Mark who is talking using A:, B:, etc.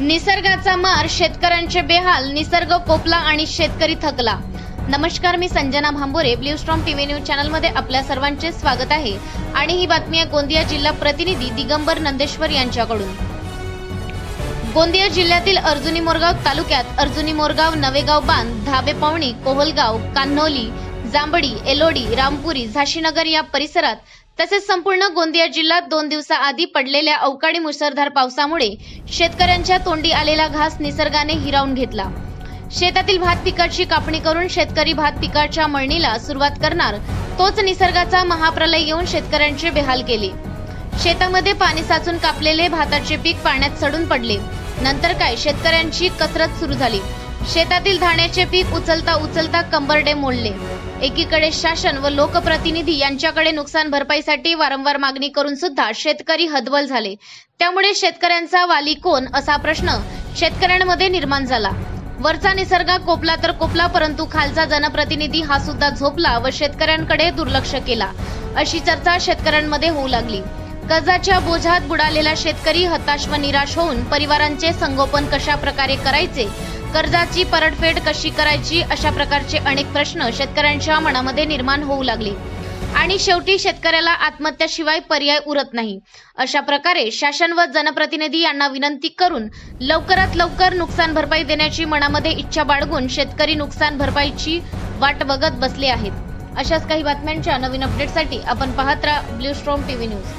A: निसर्गाचा मार शेतकऱ्यांचे बेहाल निसर्ग कोपला आणि शेतकरी थकला. नमस्कार मी Sanjana Bhambore blue storm TV news चॅनलमध्ये आपल्या सर्वांचे स्वागत आहे. आणि ही बातमी आहे गोंदिया जिल्हा प्रतिनिधी दिगंबर नंदेश्वर यांच्याकडून. गोंदिया जिल्ह्यातील अर्जुनी मोरगाव तालुक्यात अर्जुनी मोरगाव नवेगाव बांध धाबे पावणी कोहलगाव कान्होली जांबडी एलोडी रामपुरी झाशीनगर या परिसरात तसेच संपूर्ण गोंदिया जिल्ह्यात दोन दिवसाआधी पडलेल्या अवकाळी मुसळधार पावसामुळे शेतकऱ्यांच्या तोंडी आलेला घास निसर्गाने हिरावून घेतला. शेतातील भात पिकाची कापणी करून शेतकरी भात पिकाच्या मळणीला सुरुवात करणार तोच निसर्गाचा महाप्रलय येऊन शेतकऱ्यांचे बेहाल केले. शेतामध्ये पाणी साचून कापलेले भाताचे पीक पाण्यात सडून पडले. नंतर काय शेतकऱ्यांची कसरत सुरू झाली. शेतातील धाण्याचे पीक उचलता उचलता कंबरडे मोडले. एकीकडे शासन व लोकप्रतिनिधी यांच्याकडे नुकसान भरपाईसाठी वारंवार मागणी करून सुद्धा शेतकरी हदबल झाले. त्यामुळे शेतकऱ्यांचा वाली कोण असा प्रश्न शेतकऱ्यांमध्ये निर्माण झाला. वरचा निसर्ग कोपला तर कोपला परंतु खालचा जनप्रतिनिधी हा सुद्धा झोपला व शेतकऱ्यांकडे दुर्लक्ष केला. अशी चर्चा शेतकऱ्यांमध्ये होऊ लागली. कर्जाच्या बोझात बुडालेला शेतकरी हताश व निराश होऊन परिवारांचे संगोपन कशा प्रकारे करायचे कर्जाची परतफेड कशी करायची अशा प्रकारचे अनेक प्रश्न शेतकऱ्यांच्या मनामध्ये निर्माण होऊ लागले. आणि शेवटी शेतकऱ्याला आत्महत्याशिवाय पर्याय उरत नाही. अशा प्रकारे शासन व जनप्रतिनिधी यांना विनंती करून लवकरात लवकर नुकसान भरपाई देण्याची मनामध्ये इच्छा बाळगून शेतकरी नुकसान भरपाईची वाट बघत बसले आहेत. अशाच काही बातम्यांच्या नवीन अपडेटसाठी आपण पाहत राहा ब्ल्यू स्ट्रॉम टीव्ही न्यूज